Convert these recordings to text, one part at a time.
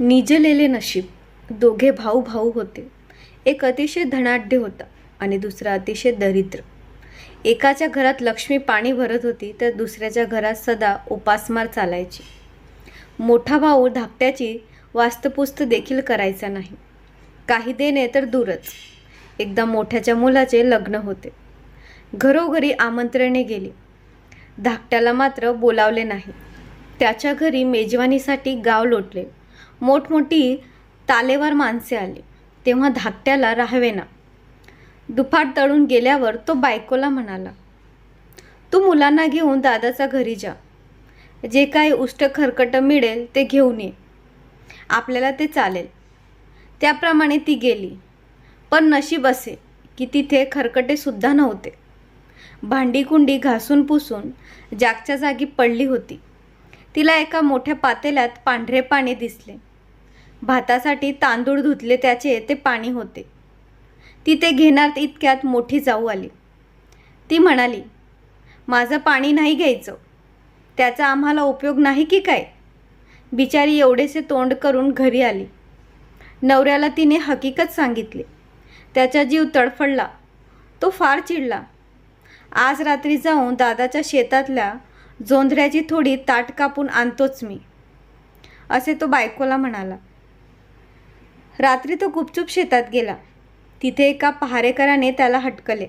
निजलेले नशीब दोघे भाऊ भाऊ होते. एक अतिशय धनाढ्य होता आणि दुसरा अतिशय दरिद्र. एकाच्या घरात लक्ष्मी पाणी भरत होती तर दुसऱ्याच्या घरात सदा उपासमार चालायची. मोठा भाऊ धाकट्याची वास्तपुस्त देखील करायचा नाही. काही देणे तर दूरच. एकदा मोठ्याच्या मुलाचे लग्न होते. घरोघरी आमंत्रणे गेली. धाकट्याला मात्र बोलावले नाही. त्याच्या घरी मेजवानीसाठी गाव लोटले. मोठमोठी तालेवार माणसे आली. तेव्हा धाकट्याला राहावेना. दुपाट तळून गेल्यावर तो बायकोला म्हणाला तू मुलांना घेऊन दादाचा घरी जा. जे काही उष्ट खरकट मिळेल ते घेऊन ये. आपल्याला ते चालेल. त्याप्रमाणे ती गेली. पण नशीब असे की तिथे खरकटेसुद्धा नव्हते. भांडीकुंडी घासून पुसून जागच्या जागी पडली होती. तिला एका मोठ्या पातेल्यात पांढरे पाणी दिसले. भातासाठी तांदूळ धुतले त्याचे ते पाणी होते. ती ते घेणार इतक्यात मोठी जाऊ आली. ती म्हणाली माझं पाणी नाही घ्यायचं. त्याचा आम्हाला उपयोग नाही की काय? बिचारी एवढेसे तोंड करून घरी आली. नवऱ्याला तिने हकीकत सांगितली. त्याचा जीव तडफडला. तो फार चिडला. आज रात्री जाऊन दादाच्या शेतातल्या जोंधऱ्याची थोडी ताट कापून आणतोच मी. असे तो बायकोला म्हणाला. रात्री तो गुपचूप शेतात गेला. तिथे एका पहारेकराने त्याला हटकले.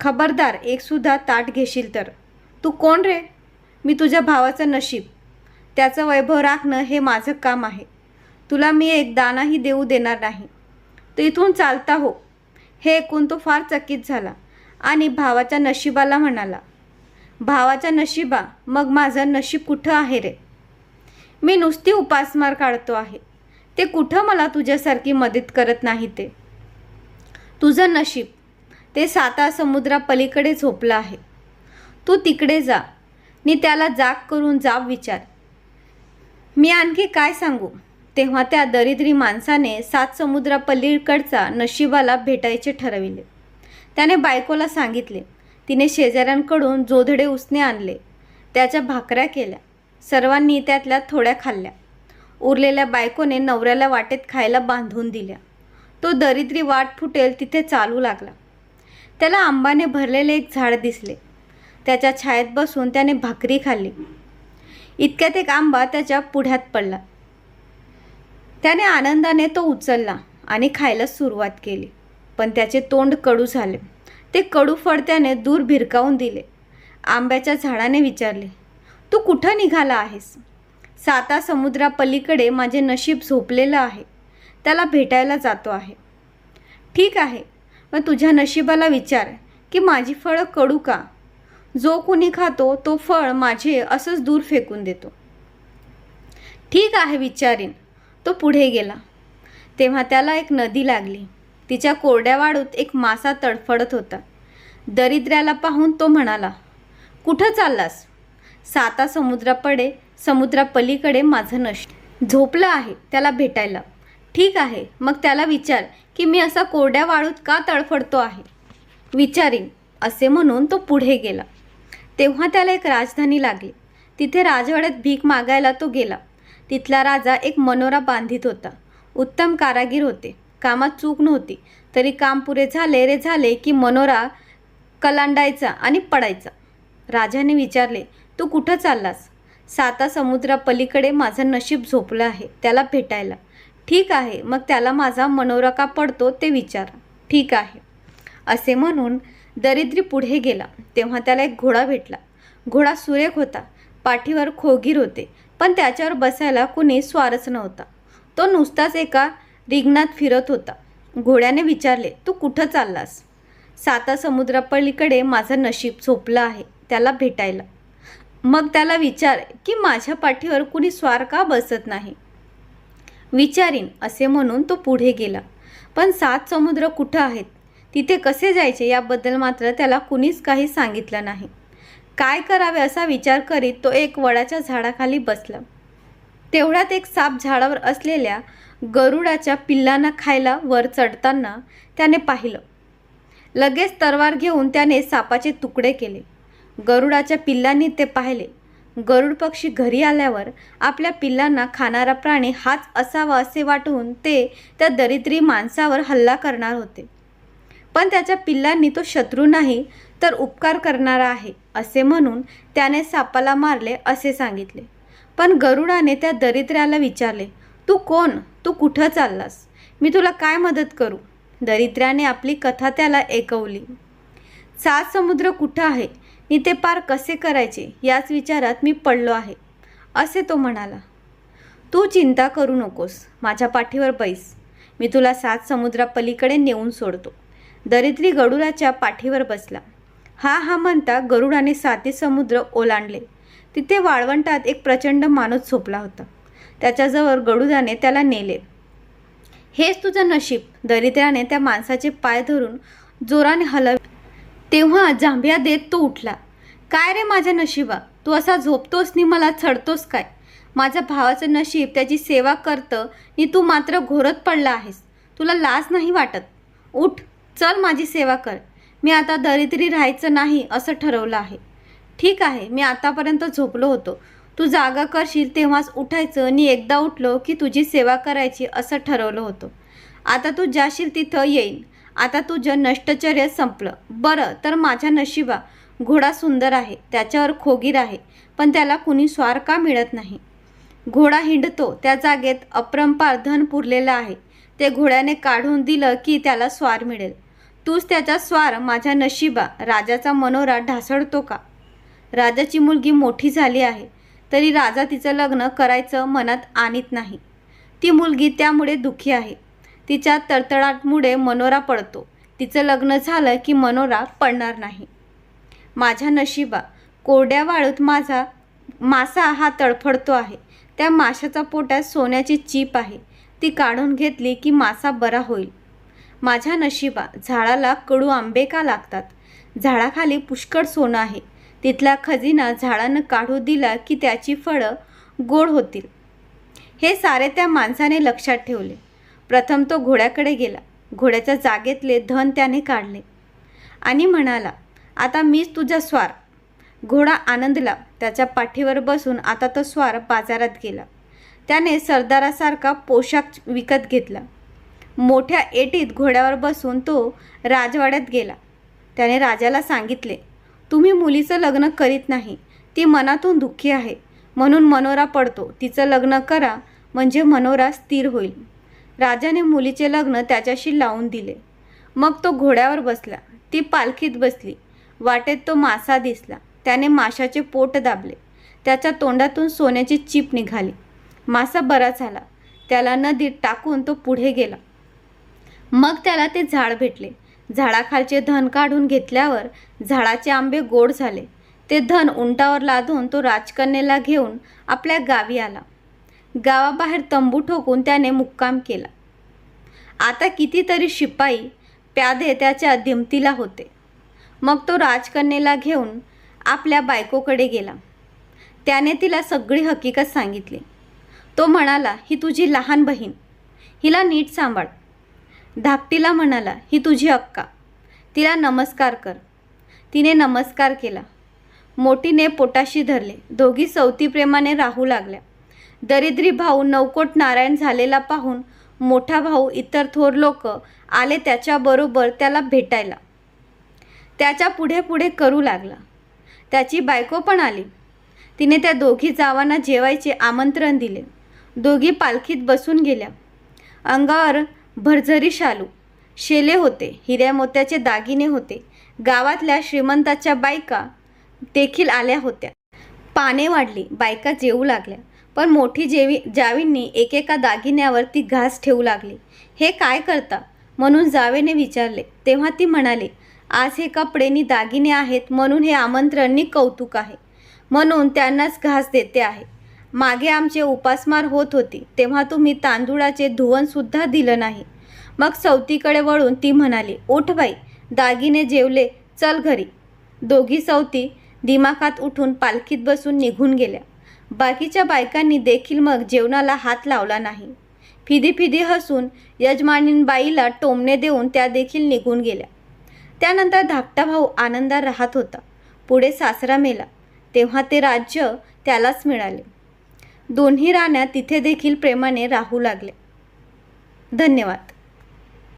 खबरदार एकसुद्धा ताट घेशील तर. तू कोण रे? मी तुझ्या भावाचं नशीब. त्याचं वैभव राखणं हे माझं काम आहे. तुला मी एक दानाही देऊ देणार नाही. तू इथून चालता हो. हे ऐकून तो फार चकित झाला आणि भावाच्या नशिबाला म्हणाला भावाच्या नशिबा मग माझं नशीब कुठं आहे रे? मी नुसती उपासमार काढतो आहे. ते कुठं मला तुझ्यासारखी मदत करत नाही ते? तुझं नशीब ते साता समुद्रापलीकडे झोपलं आहे. तू तिकडे जा नी त्याला जाग करून जाब विचार. मी आणखी काय सांगू? तेव्हा त्या दरिद्री माणसाने सात समुद्रापलीकडचा नशिबाला भेटायचे ठरविले. त्याने बायकोला सांगितले तिने शेजाऱ्यांकडून जोधडे उसने आणले त्याच्या भाकऱ्या केल्या सर्वांनी त्यातल्या थोड्या खाल्ल्या. उरलेल्या बायकोने नवऱ्याला वाटेत खायला बांधून दिल्या. तो दरिद्री वाट फुटेल तिथे चालू लागला. त्याला आंबाने भरलेले एक झाड दिसले. त्याच्या छायेत बसून त्याने भाकरी खाल्ली. इतक्यात एक आंबा त्याच्या पुढ्यात पडला. त्याने आनंदाने तो उचलला आणि खायला सुरुवात केली. पण त्याचे तोंड कडू झाले. ते कडू फळ त्याने दूर भिरकावून दिले. आंब्याच्या झाडाने विचारले तू कुठं निघाला आहेस? साता समुद्रापलीकडे माझे नशीब झोपलेलं आहे. त्याला भेटायला जातो आहे. ठीक आहे मग तुझ्या नशिबाला विचार की माझी फळं कडू का? जो कुणी खातो तो फळ माझे असंच दूर फेकून देतो. ठीक आहे विचारीन. तो पुढे गेला. तेव्हा त्याला एक नदी लागली. तिच्या कोरड्या वाडूत एक मासा तडफडत होता. दरिद्र्याला पाहून तो म्हणाला कुठं चाललास? साता समुद्रापडे समुद्रापलीकडे माझं नश झोपलं आहे त्याला भेटायला. ठीक आहे मग त्याला विचार की मी असा कोरड्या वाळूत का तडफडतो आहे? विचारीन असे म्हणून तो पुढे गेला. तेव्हा त्याला एक राजधानी लागली. तिथे राजवाड्यात भीक मागायला तो गेला. तिथला राजा एक मनोरा बांधित होता. उत्तम कारागीर होते. कामात चूक नव्हती. तरी काम पुरे झाले रे झाले की मनोरा कलांडायचा आणि पडायचा. राजाने विचारले तू कुठं चाललास? साता समुद्रापलीकडे माझं नशीब झोपलं आहे त्याला भेटायला. ठीक आहे मग त्याला माझा मनोरा का पडतो ते विचार. ठीक आहे. असे म्हणून दरिद्री पुढे गेला. तेव्हा त्याला एक घोडा भेटला. घोडा सुरेख होता. पाठीवर खोगीर होते. पण त्याच्यावर बसायला कुणी स्वारच नव्हता. तो नुसताच एका रिंगणात फिरत होता. घोड्याने विचारले तू कुठं चाललास? साता समुद्रापलीकडे माझं नशीब झोपलं आहे त्याला भेटायला. मग त्याला विचार की माझ्या पाठीवर कुणी स्वार का बसत नाही? विचारीन असे म्हणून तो पुढे गेला. पण सात समुद्र कुठं आहेत? तिथे कसे जायचे याबद्दल मात्र त्याला कुणीच काही सांगितलं नाही. काय करावे असा विचार करीत तो एक वडाच्या झाडाखाली बसला. तेवढ्यात एक साप झाडावर असलेल्या गरुडाच्या पिल्लांना खायला वर चढताना त्याने पाहिलं. लगेच तरवार घेऊन त्याने सापाचे तुकडे केले. गरुडाच्या पिल्लांनी ते पाहिले. गरुड पक्षी घरी आल्यावर आपल्या पिल्लांना खाणारा प्राणी हाच असावा असे वाटून ते त्या दरिद्री माणसावर हल्ला करणार होते. पण त्याच्या पिल्लांनी तो शत्रू नाही तर उपकार करणारा आहे असे म्हणून त्याने सापाला मारले असे सांगितले. पण गरुडाने त्या दरिद्र्याला विचारले तू कोण? तू कुठं चाललास? मी तुला काय मदत करू? दरिद्र्याने आपली कथा त्याला ऐकवली. सात समुद्र कुठं आहे? नि ते पार कसे करायचे याच विचारात मी पडलो आहे. असे तो म्हणाला. तू चिंता करू नकोस माझ्या पाठीवर बैस. मी तुला सात समुद्रापलीकडे नेऊन सोडतो. दरिद्री गरुडाच्या पाठीवर बसला. हा हा म्हणता गरुडाने साती समुद्र ओलांडले. तिथे वाळवंटात एक प्रचंड माणूस झोपला होता. त्याच्याजवळ गरुडाने त्याला नेले. हेच तुझं नशीब. दरिद्राने त्या माणसाचे पाय धरून जोराने हलव तेव्हा जांभ्या देत तो उठला. काय रे माझ्या नशिबा? तू असा झोपतोस नि मला चढतोस काय? माझ्या भावाचं नशीब त्याची सेवा करतं नि तू मात्र घोरत पडला आहेस. तुला लाज नाही वाटत? उठ चल माझी सेवा कर. मी आता दरिद्री राहायचं नाही असं ठरवलं आहे. ठीक आहे मी आतापर्यंत झोपलो होतो. तू जागा करशील तेव्हाच उठायचं आणि एकदा उठलो की तुझी सेवा करायची असं ठरवलं होतं. आता तू जाशील तिथं येईन. आता तुझं नष्टचर्य संपलं. बरं तर माझ्या नशिबा घोडा सुंदर आहे त्याच्यावर खोगीर आहे पण त्याला कुणी स्वार का मिळत नाही? घोडा हिंडतो त्या जागेत अप्रंपार धन पुरलेलं आहे. ते घोड्याने काढून दिलं की त्याला स्वार मिळेल. तूच त्याचा स्वार माझ्या नशिबा राजाचा मनोरा ढासळतो का? राजाची मुलगी मोठी झाली आहे तरी राजा तिचं लग्न करायचं मनात आणत नाही. ती मुलगी त्यामुळे दुःखी आहे. तिच्या तडतडाटमुळे मनोरा पडतो. तिचं लग्न झालं की मनोरा पडणार नाही. माझ्या नशिबा कोरड्या वाळूत माझा मासा हा तडफडतो आहे. त्या माशाचा पोटात सोन्याची चीप आहे. ती काढून घेतली की मासा बरा होईल. माझ्या नशिबा झाडाला कडू आंबे का लागतात? झाडाखाली पुष्कळ सोनं आहे. तिथला खजिना झाडानं काढू दिला की त्याची फळं गोड होतील. हे सारे त्या माणसाने लक्षात ठेवले. प्रथम तो घोड्याकडे गेला. घोड्याच्या जागेतले धन त्याने काढले. आणि म्हणाला आता मीच तुझा स्वार. घोडा आनंदला त्याच्या पाठीवर बसून आता तो स्वार बाजारात गेला. त्याने सरदारासारखा पोशाख विकत घेतला. मोठ्या एटीत घोड्यावर बसून तो राजवाड्यात गेला. त्याने राजाला सांगितले तुम्ही मुलीचं लग्न करीत नाही. ती मनातून दुःखी आहे. म्हणून मनोरा पडतो. तिचं लग्न करा म्हणजे मनोरा स्थिर होईल. राजाने मुलीचे लग्न त्याच्याशी लावून दिले. मग तो घोड्यावर बसला. ती पालखीत बसली. वाटेत तो मासा दिसला. त्याने माशाचे पोट दाबले. त्याच्या तोंडातून सोन्याची चीप निघाली. मासा बरा झाला. त्याला नदीत टाकून तो पुढे गेला. मग त्याला ते झाड भेटले. झाडाखालचे धन काढून घेतल्यावर झाडाचे आंबे गोड झाले. ते धन उंटावर लादून तो राजकन्येला घेऊन आपल्या गावी आला. गावाबाहेर तंबू ठोकून त्याने मुक्काम केला. आता कितीतरी शिपाई प्यादे त्याच्या दिमतीला होते. मग तो राजकन्येला घेऊन आपल्या बायकोकडे गेला. त्याने तिला सगळी हकीकत सांगितली. तो म्हणाला ही तुझी लहान बहीण. हिला नीट सांभाळ. धाकटीला म्हणाला ही तुझी अक्का. तिला नमस्कार कर. तिने नमस्कार केला. मोठीने पोटाशी धरले. दोघी सवती प्रेमाने राहू लागल्या. दरिद्री भाऊ नवकोट नारायण झालेला पाहून मोठा भाऊ इतर थोर लोक आले त्याच्याबरोबर त्याला भेटायला. त्याच्या पुढे पुढे करू लागला. त्याची बायको पण आली. तिने त्या दोघी जावांना जेवायचे आमंत्रण दिले. दोघी पालखीत बसून गेल्या. अंगावर भरझरी शालू. शेले होते हिऱ्या मोत्याचे दागिने होते. गावातल्या श्रीमंताच्या बायका देखील आल्या होत्या. पाने वाढली बायका जेवू लागल्या. पण मोठी जेवी जावींनी एकेका दागिन्यावर ती घास ठेवू लागली. हे काय करता? म्हणून जावेने विचारले. तेव्हा ती म्हणाली आज हे कपडेनी दागिने आहेत म्हणून हे आमंत्रणनी कौतुक आहे. म्हणून त्यांनाच घास देते आहे. मागे आमचे उपासमार होत होती. तेव्हा तुम्ही तांदूळाचे धुवनसुद्धा दिलं नाही. मग सवतीकडे वळून ती म्हणाली उठ बाई दागिने जेवले चल घरी. दोघी सवती दिमाखात उठून पालखीत बसून निघून गेल्या. बाकीच्या बायकांनी देखील मग जेवणाला हात लावला नाही. फिदी फिदी हसून यजमानीबाईला टोमणे देऊन त्या देखील निघून गेल्या. त्यानंतर धाकटा भाऊ आनंदात राहत होता. पुढे सासरा मेला. तेव्हा ते राज्य त्यालाच मिळाले. दोन्ही राण्या तिथे देखील प्रेमाने राहू लागले. धन्यवाद.